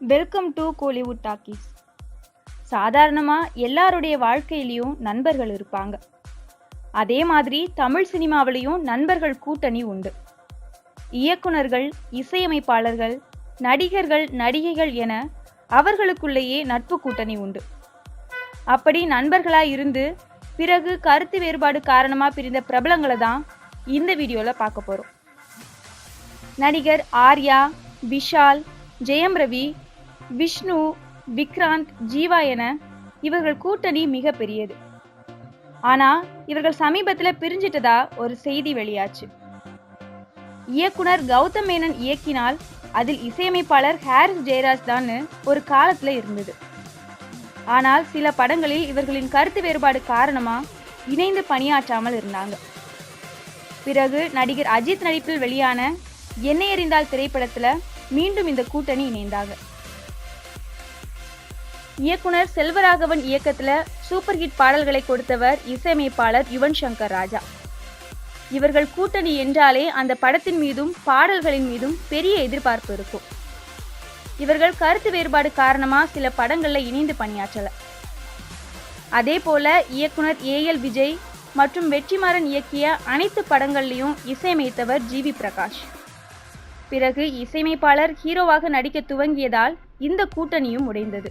Welcome to Kollywood talkies சாதாரணமாக எல்லாருடைய வாழ்க்கையிலையும் நண்பர்கள் இருப்பாங்க. அதே மாதிரி தமிழ் சினிமாவிலையும் நண்பர்கள் கூட்டணி உண்டு. இயக்குனர்கள் இசையமைப்பாளர்கள் நடிகர்கள் நடிகைகள் என அவர்களுக்குள்ளேயே நட்பு கூட்டணி உண்டு. அப்படி நண்பர்களாக இருந்து பிறகு கருத்து வேறுபாடு காரணமாக பிரிந்த பிரபலங்களை தான் இந்த வீடியோவில் பார்க்க போகிறோம் நடிகர் ஆர்யா விஷால் ஜெயம் ரவி விஷ்ணு விக்ராந்த் ஜீவா என இவர்கள் கூட்டணி மிக பெரியது. ஆனா இவர்கள் சமீபத்தில் பிரிஞ்சிட்டதா ஒரு செய்தி வெளியாச்சு. இயக்குனர் கௌதம் மேனன் இயக்கினால் அதில் இசையமைப்பாளர் ஹாரிஸ் ஜெயராஜ் தான் ஒரு காலத்துல இருந்தது. ஆனால் சில படங்களில் இவர்களின் கருத்து வேறுபாடு காரணமா இணைந்து பணியாற்றாமல் இருந்தாங்க. பிறகு நடிகர் அஜித் நடிப்பில் வெளியான என்னை அறிந்தால் திரைப்படத்துல மீண்டும் இந்த கூட்டணி இணைந்தாங்க. இயக்குனர் செல்வராகவன் இயக்கத்துல சூப்பர் ஹிட் பாடல்களை கொடுத்தவர் இசையமைப்பாளர் யுவன் சங்கர் ராஜா. இவர்கள் கூட்டணி என்றாலே அந்த படத்தின் மீதும் பாடல்களின் மீதும் பெரிய எதிர்பார்ப்பு இருக்கும். இவர்கள் கருத்து வேறுபாடு காரணமா சில படங்கள்ல இணைந்து பணியாற்றல. அதே போல இயக்குனர் ஏ எல் விஜய் மற்றும் வெற்றிமாறன் இயக்கிய அனைத்து படங்கள்லையும் இசையமைத்தவர் ஜி வி பிரகாஷ். பிறகு இசையமைப்பாளர் ஹீரோவாக நடிக்க துவங்கியதால் இந்த கூட்டணியும் உடைந்தது.